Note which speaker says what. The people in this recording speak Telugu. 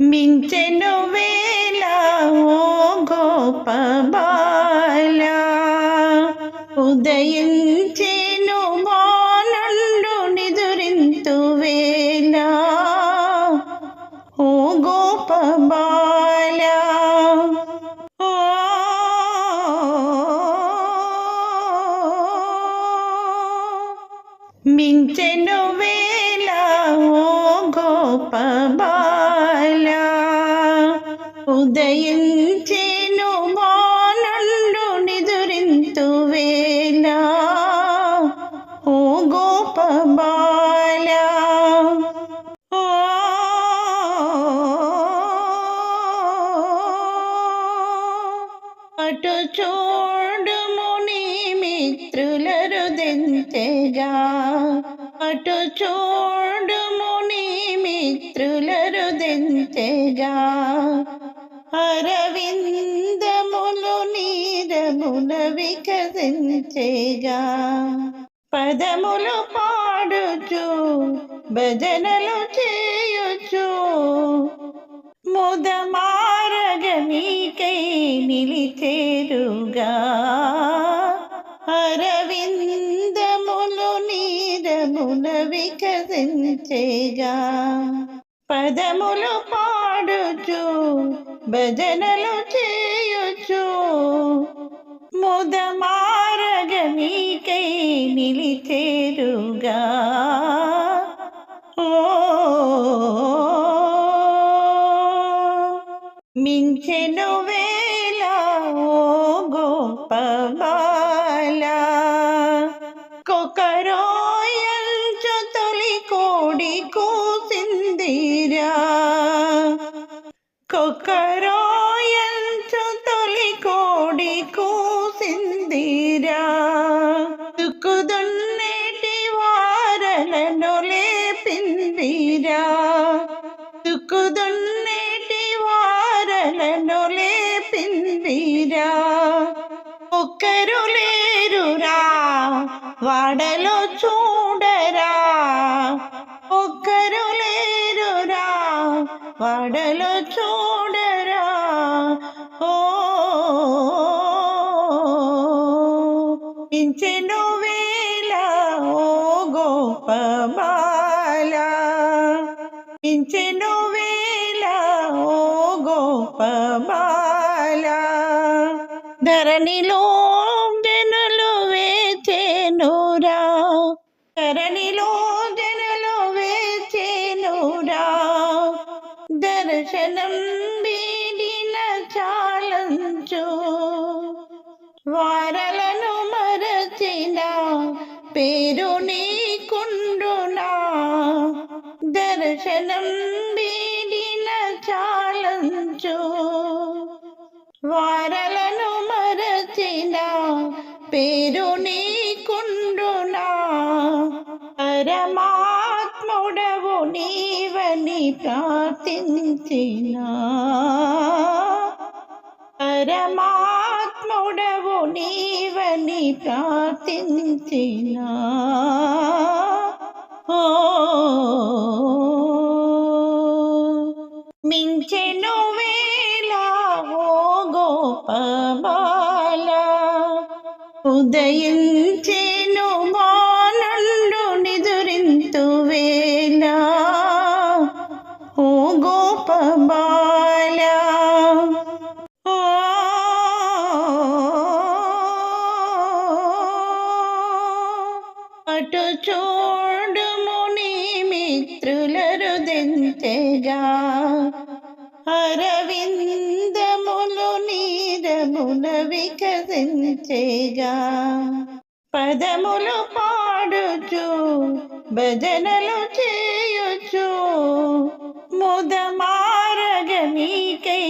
Speaker 1: మించెను వేళ ఓ గోపబాల ఉదయించెను బాలుండు నిదురింతు వేళ ఓ గోపబాల మించెను వేళ ఓ అటు చూడుము నీ మిత్రులరు దించెగా అటు చూడుము నీ మిత్రులరు దించెగా అరవిందములు నీరమున వికసించేగా. పదములు పాడుచు భజనలు చేయుచు. ముదమారగ నీకై వికసించేగా పదములు పాడుచు భజనలు చేయుచు. ముదమారగ నీకై నిలిచేరుగా. మించెను వేళ ఓ గోపబాల కొకరోయంచు దుక్కుదున్నేటి వారలను లేపిందిరా ఒక్కరు లేరురా వాడలో చూడరా ఒక్కరు లేరురా వాడలో చూడరా ఓ ఇంచెను వేళ ఓ గోపబాల ఇంచెను వేళ ఓ గోపబాల ధరణిలో జనులు వేచేనురా ధరణిలో జనులు వేచేనురా దర్శనం వీడిన చాలంచు వారలను మరచిన పేరు నీకుండునా దర్శనం వీడిన చాలంచు వారలను మరచిన పేరు నీకుండునా? పరమాత్ముడవు నీవని ప్రార్థించిన? పరమాత్ముడవు నీవని ప్రార్థించినా? ఉదయించెను బాలుండు నిదురింతు వేళ ఓ గోపబాల ఓ అటు చూడుము నీ మిత్రులరు దించెగా అరవిందములు పదముల వికసించేగా పదములు పాడుచు భజనలు చేయుచు ముదమారగ నీకై